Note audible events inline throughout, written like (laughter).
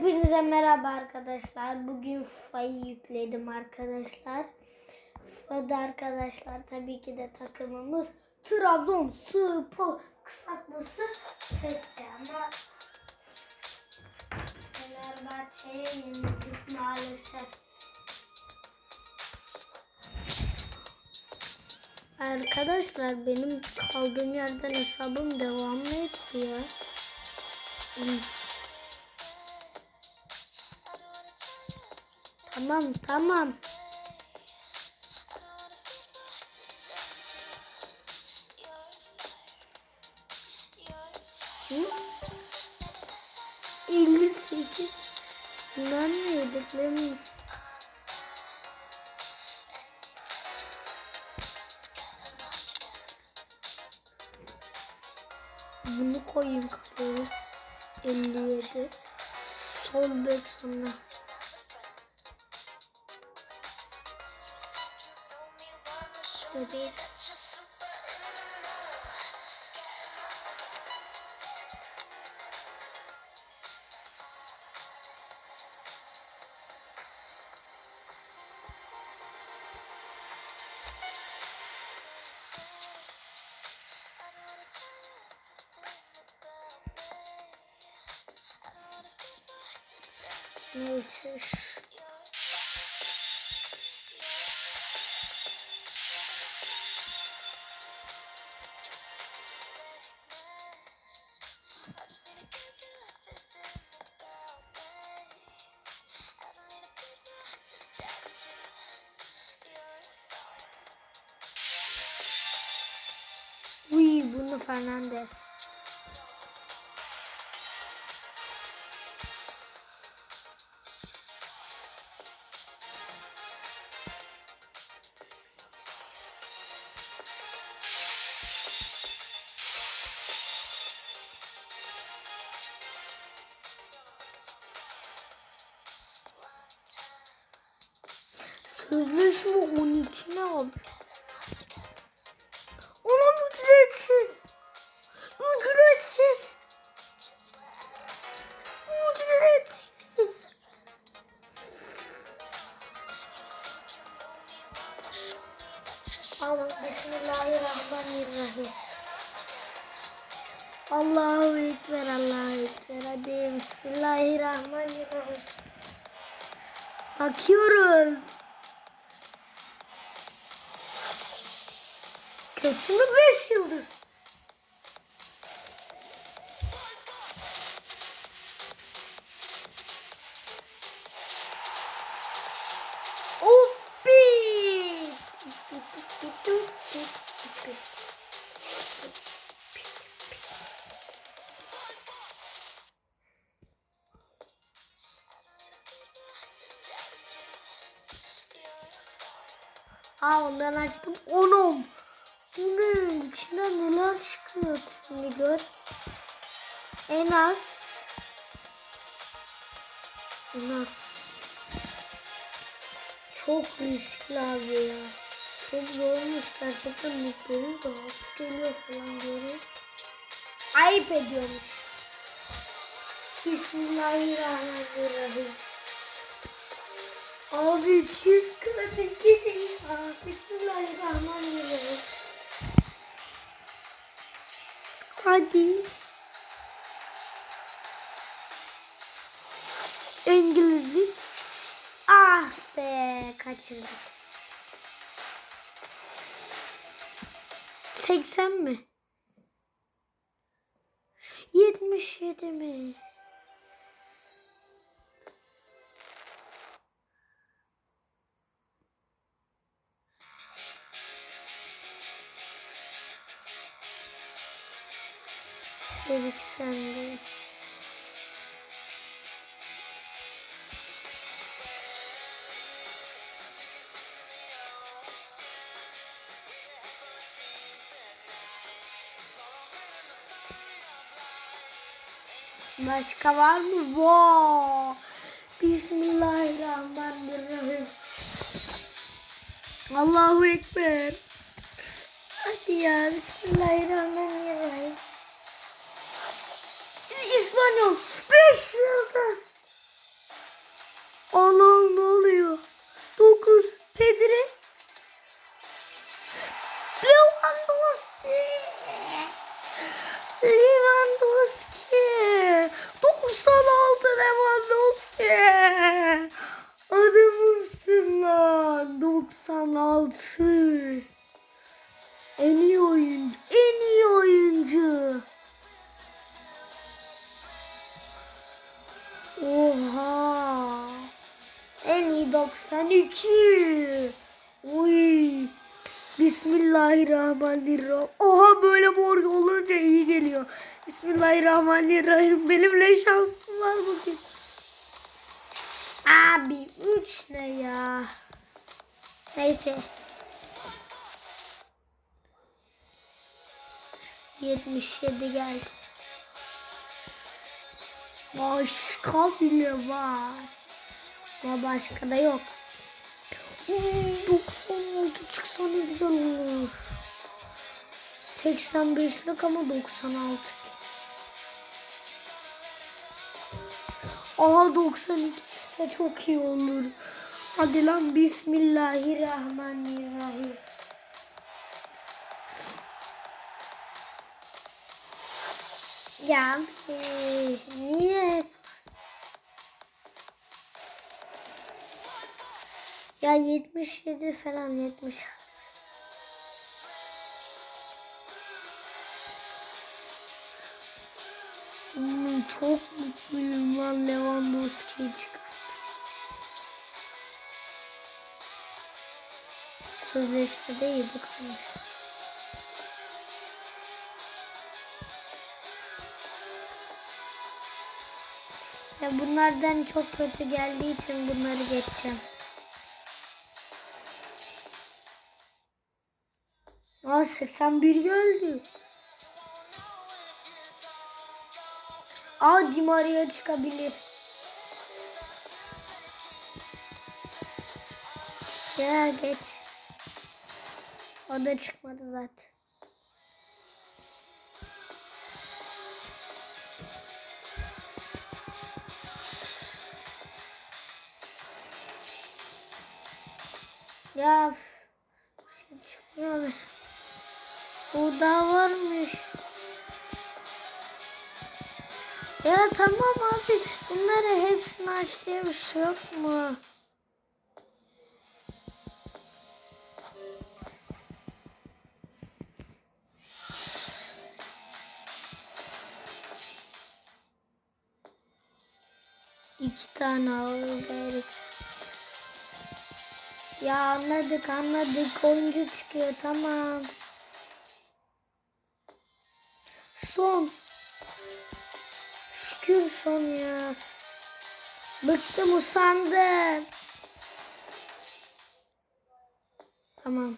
Hepinize merhaba arkadaşlar. Bugün FIFA'yı yükledim arkadaşlar. FIFA'da arkadaşlar tabii ki de takımımız Trabzonspor kısaltması PES ama Fenerbahçe'ye yenildik maalesef. Arkadaşlar benim kaldığım yerden hesabım devam etti ya. Tamam tamam. Hı? 58. Bunlar ne yediklerim? Bunu koyayım kaleye. 57. Sol bek sonra. Şöyle. Neyse Bruno Fernandes. Bakıyoruz. Kötü mü 5 yıldız? Açtım. Onum. Bu ne? İçinden neler çıkıyor şimdi gör. En az en az çok riskli abi ya. Çok zormuş gerçekten mutluyorum da hafif geliyor falan diyoruz. Ayıp ediyormuş. Bismillahirrahmanirrahim. Abi çık hadi gidin ya. Bismillahirrahmanirrahim. Hadi. İngilizlik. Ah be kaçırdık. 80 mi? 77 mi? Eriksen'de. Başka var mı? Wow. Bismillahirrahmanirrahim. Allahu Ekber. Hadi ya Bismillahirrahmanirrahim. 192. Uy. Bismillahirrahmanirrahim. Oha böyle mor olunca iyi geliyor. Bismillahirrahmanirrahim. Benim ne şansım var bugün. Abi 3 ne ya? Neyse. 77 geldi. Başka bile var. Ama başka da yok. Hmm, 96 çıksa ne güzel olur. 85'lik ama 96. Aha 92 çıksa çok iyi olur. Hadi lan Bismillahirrahmanirrahim. Ya niye hep Ya 77 falan 76. Hmm, çok mutluyum lan Lewandowski'yi çıkarttım. Sözleşmede 7 kalmış. Ya bunlardan çok kötü geldiği için bunları geçeceğim. Aa 81 geldi. Aa Di Maria çıkabilir. Ya geç. O da çıkmadı zaten. Ya şey çıkmıyor be. O da varmış. Ya tamam abi. Bunları hepsini aç diye bir şey yok mu? İki tane aldı Eriksen. Ya anladık anladık. Oyuncu çıkıyor tamam. Son. Şükür son ya. Bıktım usandım. Tamam.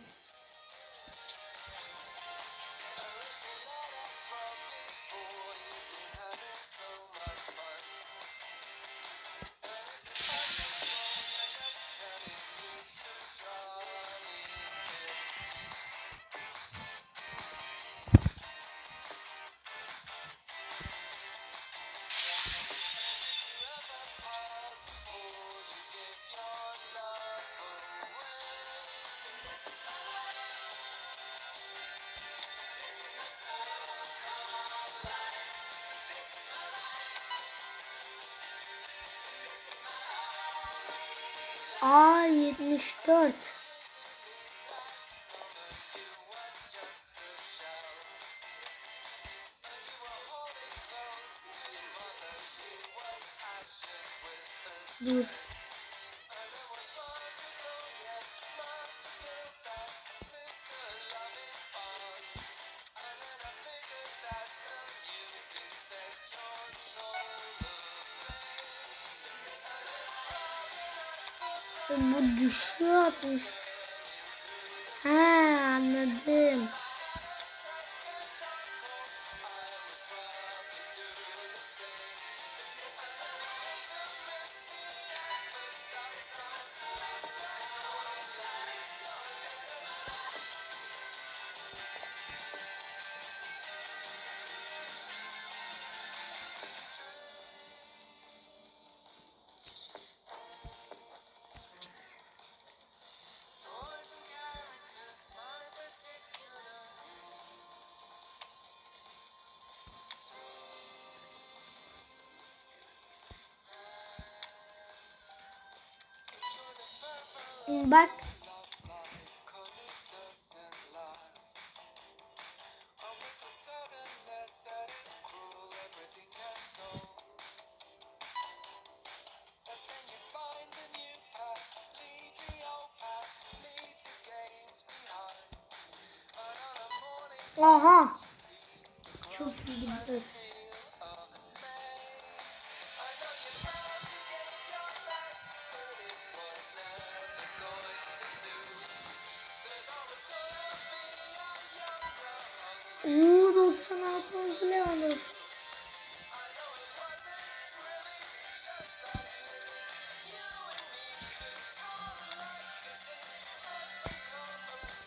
Aa 74. Dur. Bu düşüyor atmış. Ha anladım. Bak.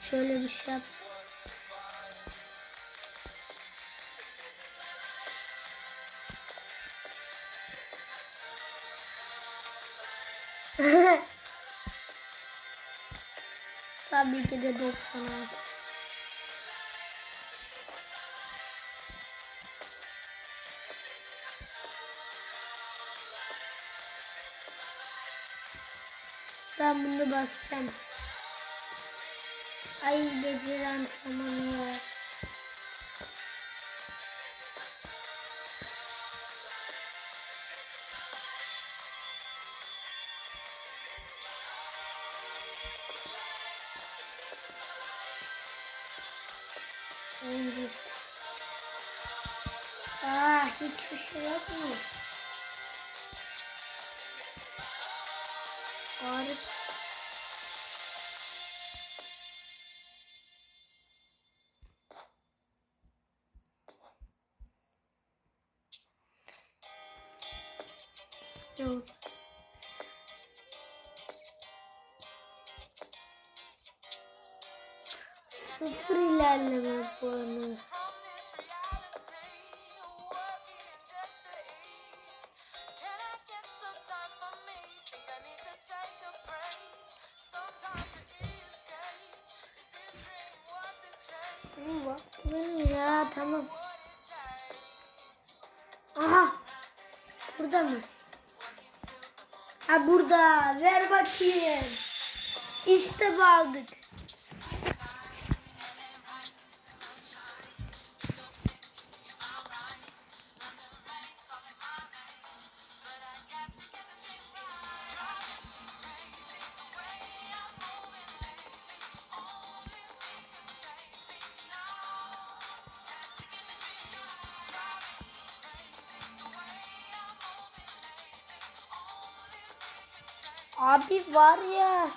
Şöyle bir şey yapsam. Tabii ki de 96. Ben bunu basacağım. Ay beceri antrenmanı. Aa hiçbir şey yok mu? Harika. İlerleme puanı. Bu benim ya tamam. Aha. Burada mı? Ha burada. Ver bakayım. İşte bu aldık. Abi var ya.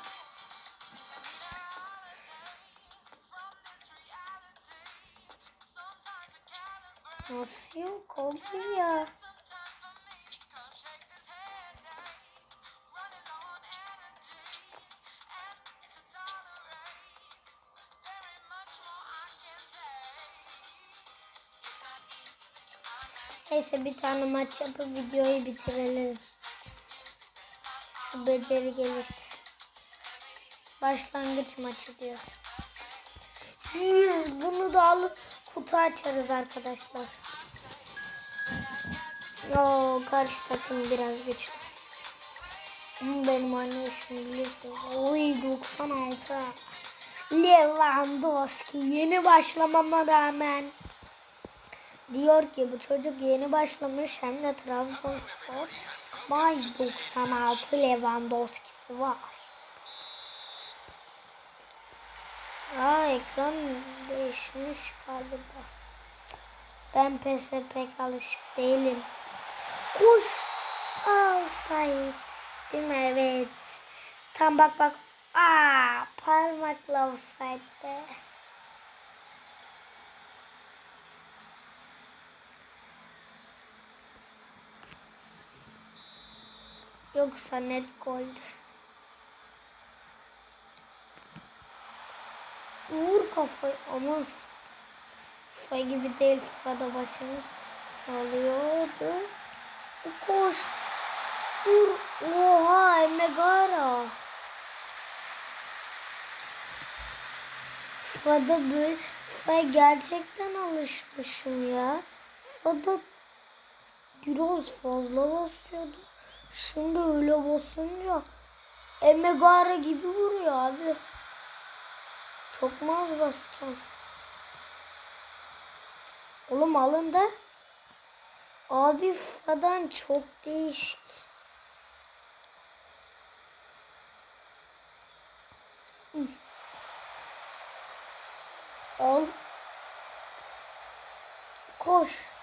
Nasıl yok abi ya? Neyse bir tane maç yapıp videoyu bitirelim. Beceri gelir. Başlangıç maçı diyor. Hmm, Bunu da alıp kutu açarız arkadaşlar. Yo karşı takım biraz güçlü. Hmm, Benim oynayışım biliyorsunuz. Oy 96. Lewandowski yeni başlamama rağmen diyor ki bu çocuk yeni başlamış hem de Trabzonspor. Vay 96 Lewandowski'si var. Aa ekran değişmiş galiba. Ben PES'e pek alışık değilim. Kuş. Offside. Değil mi? Evet. Tam bak bak. Aa parmakla offside be. Yoksa net goldü. Vur kafayı ama FIFA gibi değil FIFA'da başınca oluyordu. Koş. Vur. Oha Megara. FIFA'da böyle FIFA'ya gerçekten alışmışım ya. FIFA'da biraz fazla basıyordu. Şimdi öyle basınca Emegara gibi vuruyor abi. Çok mu az basacağım? Oğlum alın da. Abi falan çok değişik. Al. Koş.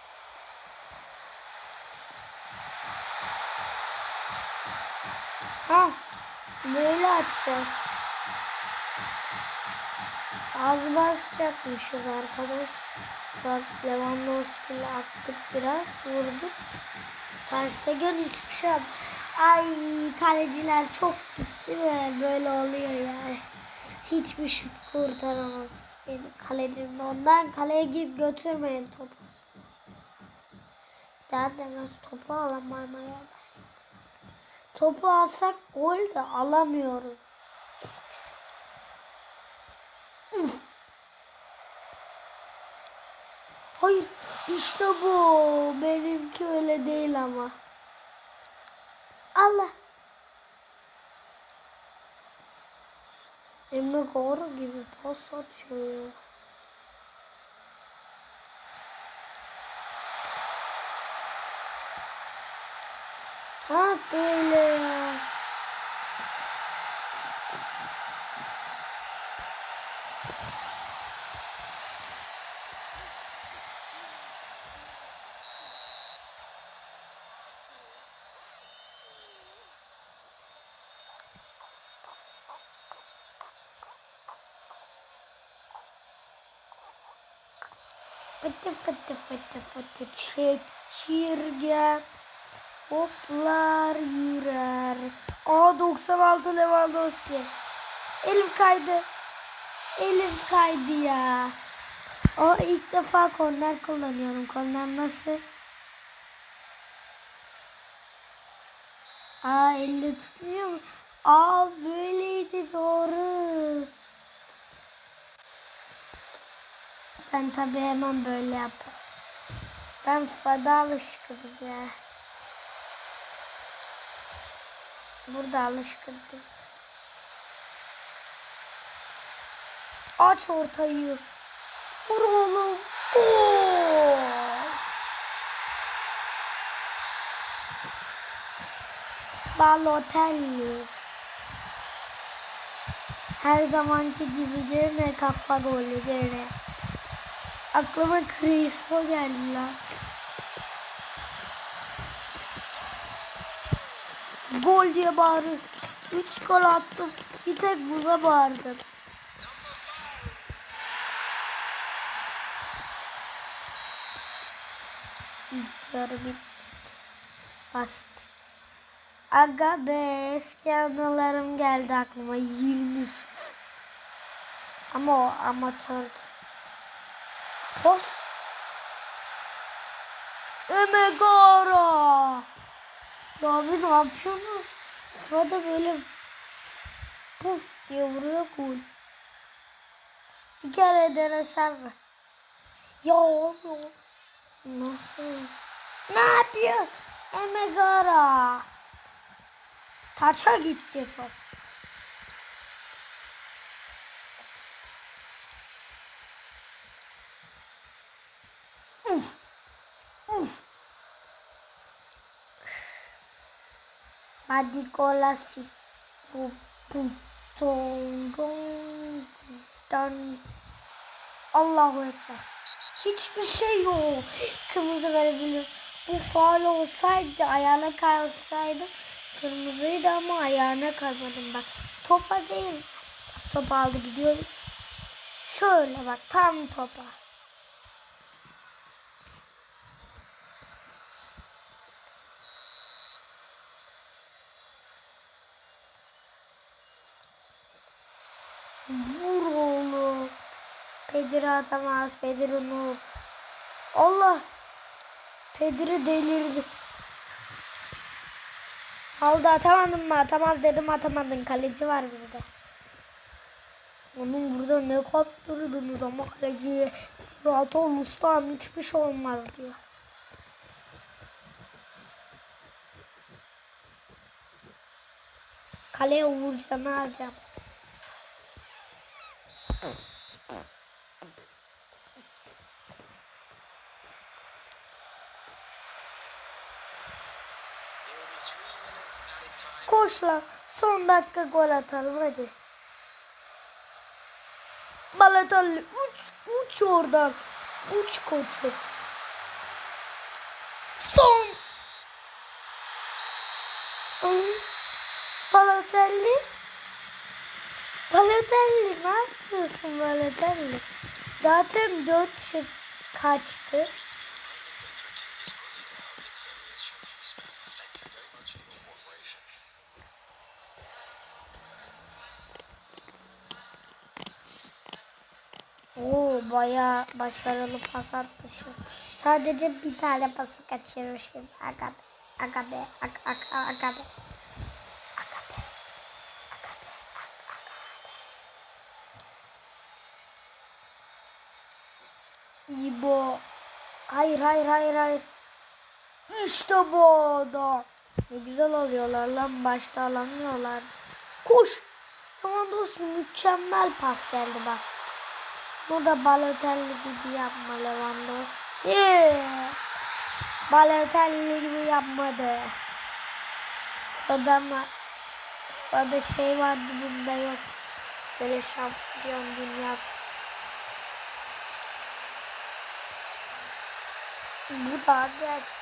Ha, böyle atacağız. Az basacakmışız arkadaş. Bak Lewandowski ile attık biraz. Vurduk. Terste hiçbir şey. Ay kaleciler çok gitti mi? Böyle oluyor ya. Hiçbir şut kurtaramaz. Benim kalecim ondan kaleye gir götürmeyin topu. Der demez topu alamamaya başladı. Topu alsak gol de alamıyoruz. Hayır işte bu. Benimki öyle değil ama. Allah. Emre Goro gibi pas atıyor ya. Ha böyle ya. Fıtı fıtı fıtı fıtı çekirge. Hoplar yürür. Aa 96 Lewandowski. Elim kaydı. Elim kaydı ya. Aa ilk defa korner kullanıyorum. Korner nasıl? Aa elle tutmuyor mu? Aa böyleydi doğru. Ben tabii hemen böyle yaparım. Ben fada alışkınım ya. Burada alışkın değil. Aç ortayı. Vur oğlum. Balotelli. Her zamanki gibi gene kafa golü gene. Aklıma Crespo geldi lan. Gol diye bağırırız. 3 gol attım. Bir tek buna bağırdım. İlk yarı bitti. Basit. Aga be eski anılarım geldi aklıma. 20 Ama o amatördü. Pos. Emegara. Ya abi ne yapıyorsunuz? Fada böyle puf diye vuruyor gol. Bir kere denesem mi? Ya abi nasıl? Ne yapıyor? Emegara. Taça gitti çok. Madikolas bu bu don dan Allahu Ekber. Hiçbir şey yok. Kırmızı verebilir. Bu faal olsaydı ayağına kalsaydım kırmızıydı ama ayağına kalmadım bak. Topa değil. Top aldı gidiyor. Şöyle bak tam topa. Vur oğlum. Pedri atamaz. Pedri noob. Allah. Pedri delirdi. Aldı atamadın mı? Atamaz dedim atamadın. Kaleci var bizde. Onun burada ne kaptırdınız ama kaleciye rahat ol Mustafa hiçbir şey olmaz diyor. Kaleye Uğurcan'ı alacağım. Koş lan. Son dakika gol atalım hadi. Balotelli uç uç oradan. Uç koçum. Son. Balotelli. Balotelli ne yapıyorsun Balotelli? Zaten 4 şut kaçtı. Oo bayağı başarılı pas atmışız. Sadece bir tane pası kaçırmışız. Aga be, aga be, aga, aga, aga be. Aga be, aga be, aga, aga be. İbo. Hayır, hayır, hayır, hayır. İşte bu adam. Ne güzel alıyorlar lan. Başta alamıyorlardı. Koş. Lewandowski mükemmel pas geldi bak. Bu da Balotelli gibi yapma Lewandowski. Balotelli gibi yapmadı. Fadama Fada şey vardı bunda yok. Böyle şampiyon dünya Bu da gerçek.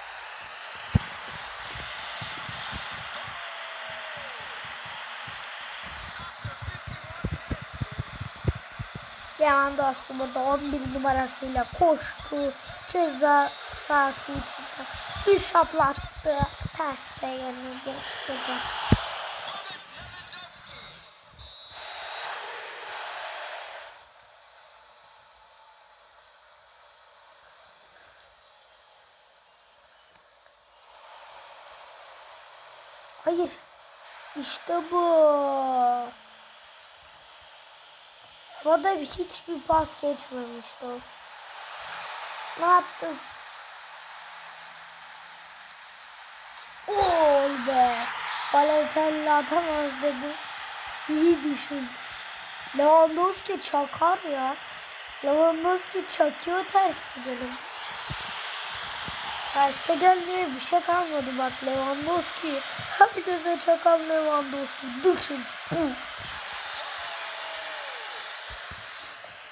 Lewandowski burada 11 numarasıyla koştu. Ceza sahası içinde bir şaplattı. Ters değeni geçti. de. Hayır. İşte bu. Foda hiçbir pas geçmemişti. Ne yaptım? Ol be. Balotelli atamaz dedim. İyi düşünmüş. Lewandowski çakar ya. Lewandowski çakıyor ters gelin. Terste gel diye bir şey kalmadı bak Lewandowski. (laughs) Herkese çakan Lewandowski. Düşün. Puh.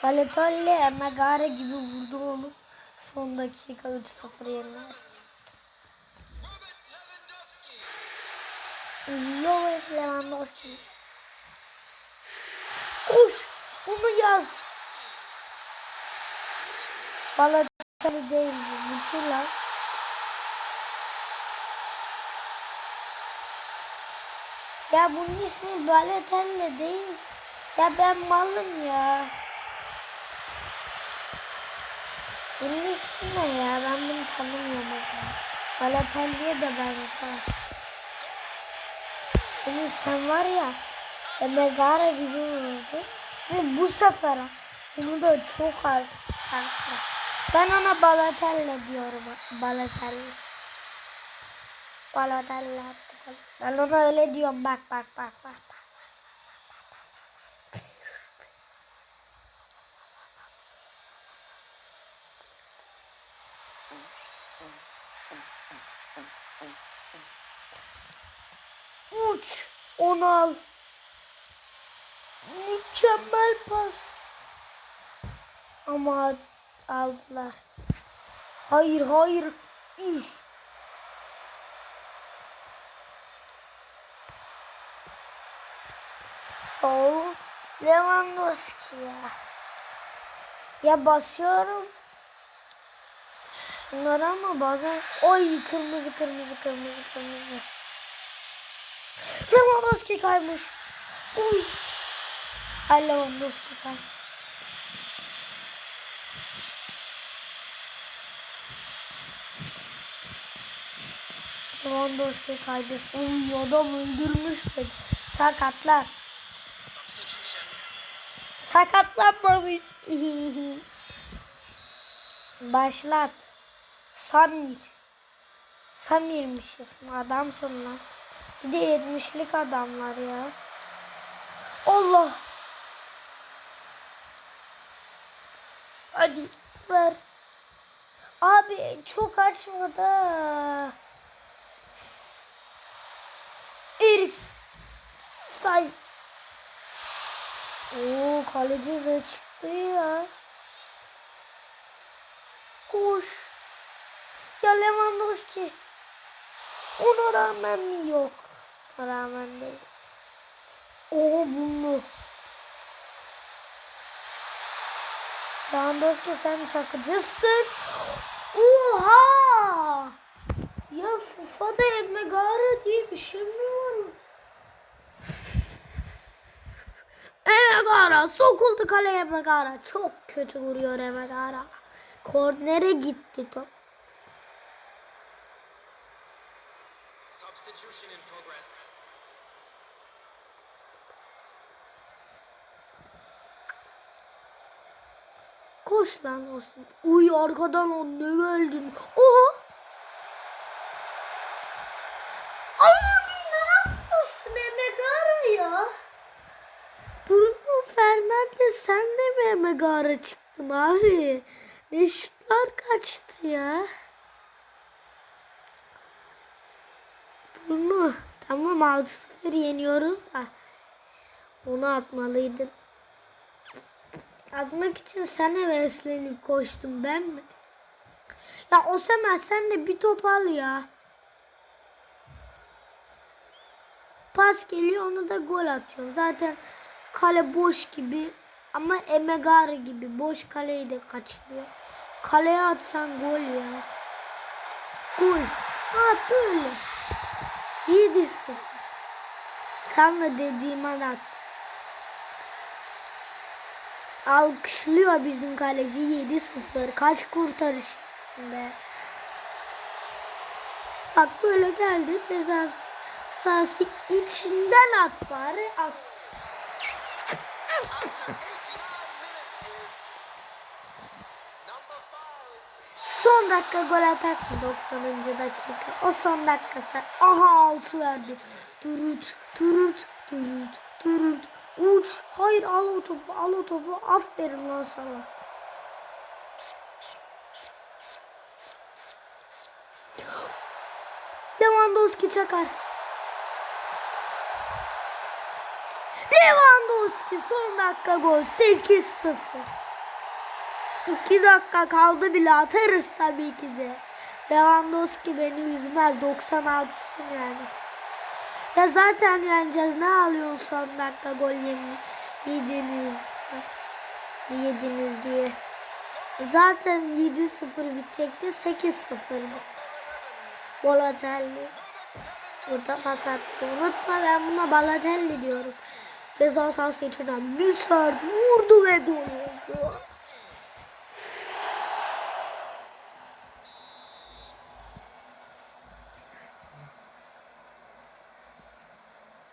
Balotelli Megare gibi vurdu onu. Son dakika 3-0 yenildi. Robert Lewandowski. Koş! Bunu yaz. Balotelli değil bu. Bu kim lan? Ya bunun ismi Balotelli değil. Ya ben malım ya. Bunun ismi ne ya? Ben bunu tanımıyorum o zaman. Balotelli'ye de benziyor. Bunun sen var ya Emegara gibi vurdu. Ama bu sefer bunu da çok az farklı. Ben ona Balotelli diyorum. Balotelli. Balotelli. Ben ona öyle diyorum. Bak bak bak bak. bak. Uç. Onu al. Mükemmel pas. Ama aldılar. Hayır hayır. Üf. Oh, Lewandowski ya. Ya basıyorum. Bunlar ama bazen oy kırmızı kırmızı kırmızı kırmızı. Lewandowski kaymış. Uy. Ay Lewandowski kay. Lewandowski kaydı. Uy adam öldürmüş beni. Sakatlar. Sakatlanmamış. (laughs) Başlat. Samir. Samir'miş ismi. Adamsın lan. Bir de 70'lik adamlar ya. Allah. Hadi ver. Abi çok açmadı. Erik say. Oo kaleci de çıktı ya. Koş. Ya Lewandowski. Ona rağmen mi yok? Ona rağmen değil. Oha bunu. Lewandowski sen çakıcısın. Oha! Ya FIFA'da Emegara diye bir şey mi var? Emegara sokuldu kaleye Emegara. Çok kötü vuruyor Emegara. Kornere gitti top. Koş lan olsun. Uy arkadan o ne geldin. Oha. Abi ne yapıyorsun Emegara ya? Bruno Fernandes sen de mi Emegara çıktın abi? Ne şutlar kaçtı ya. Bruno tamam 6-0 yeniyoruz da. Onu atmalıydın. Atmak için sen heveslenip koştun ben mi? Ya o Osimhen sen de bir top al ya. Pas geliyor onu da gol atıyorsun. Zaten kale boş gibi ama Emegara gibi boş kaleyi de kaçırıyor. Kaleye atsan gol ya. Gol. Ha böyle. 7-0. Tam da dediğim an attı. Alkışlıyor bizim kaleci 7-0. Kaç kurtarış be. Bak böyle geldi ceza sahası içinden at bari at. Son dakika gol atak mı 90. dakika? O son dakikası. Aha altı verdi. Duruç, duruç, duruç, duruç. Uç. Hayır al o topu, al o topu. Aferin lan sana. Lewandowski çakar. Lewandowski son dakika gol 8-0. 2 dakika kaldı bile atarız tabii ki de. Lewandowski beni üzmez 96'sın yani. Ya zaten yeneceğiz ne alıyorsun son dakika gol yediniz. Yediniz diye. Zaten 7-0 bitecekti 8-0 bu. Balotelli. Burada pas attı. Unutma ben buna Balotelli diyorum. Ceza sahası içinden bir sert vurdu ve gol oldu.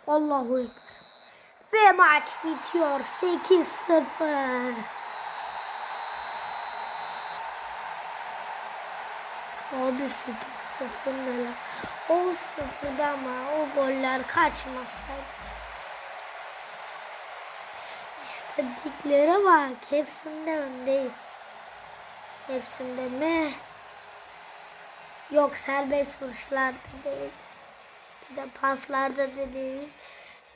Allahu Ekber. Ve maç bitiyor 8-0. Abi 8-0 neler. 10-0'da ama o goller kaçmasaydı. İstatistiklere bak. Hepsinde öndeyiz. Hepsinde mi? Yok serbest vuruşlarda değiliz. Bir de paslarda da değil.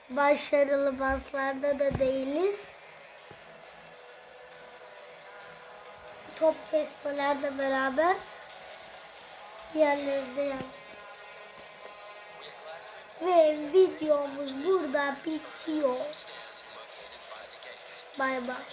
Başarılı paslarda da değiliz. Top kesmelerde beraber diğerleri de yani. Ve videomuz burada bitiyor. Bay bay.